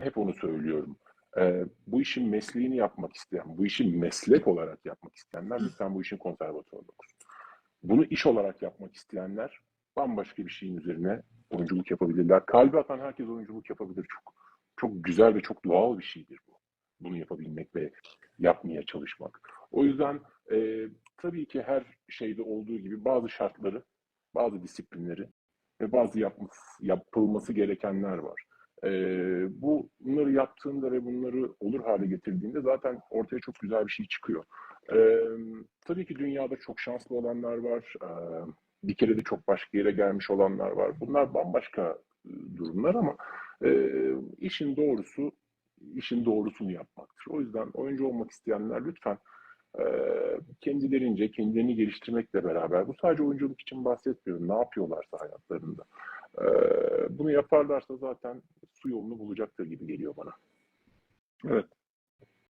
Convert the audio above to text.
hep onu söylüyorum. Ee, bu işin mesleğini yapmak isteyen, bu işi meslek olarak yapmak isteyenler lütfen bu işin konservatuvarını okusun. Bunu iş olarak yapmak isteyenler bambaşka bir şeyin üzerine oyunculuk yapabilirler. Kalbi atan herkes oyunculuk yapabilir. Çok çok güzel ve çok doğal bir şeydir bu. Bunu yapabilmek ve yapmaya çalışmak. O yüzden e, tabii ki her şeyde olduğu gibi bazı şartları, bazı disiplinleri ve bazı yapması, yapılması gerekenler var. E, bu yaptığında ve bunları olur hale getirdiğinde zaten ortaya çok güzel bir şey çıkıyor. E, tabii ki dünyada çok şanslı olanlar var. E, bir kere de çok başka yere gelmiş olanlar var. Bunlar bambaşka durumlar ama e, işin doğrusu işin doğrusunu yapmaktır. O yüzden oyuncu olmak isteyenler lütfen e, kendilerince, kendilerini geliştirmekle beraber, bu sadece oyunculuk için bahsetmiyorum, ne yapıyorlarsa hayatlarında. E, bunu yaparlarsa zaten su yolunu bulacaktır gibi geliyor bana. Evet.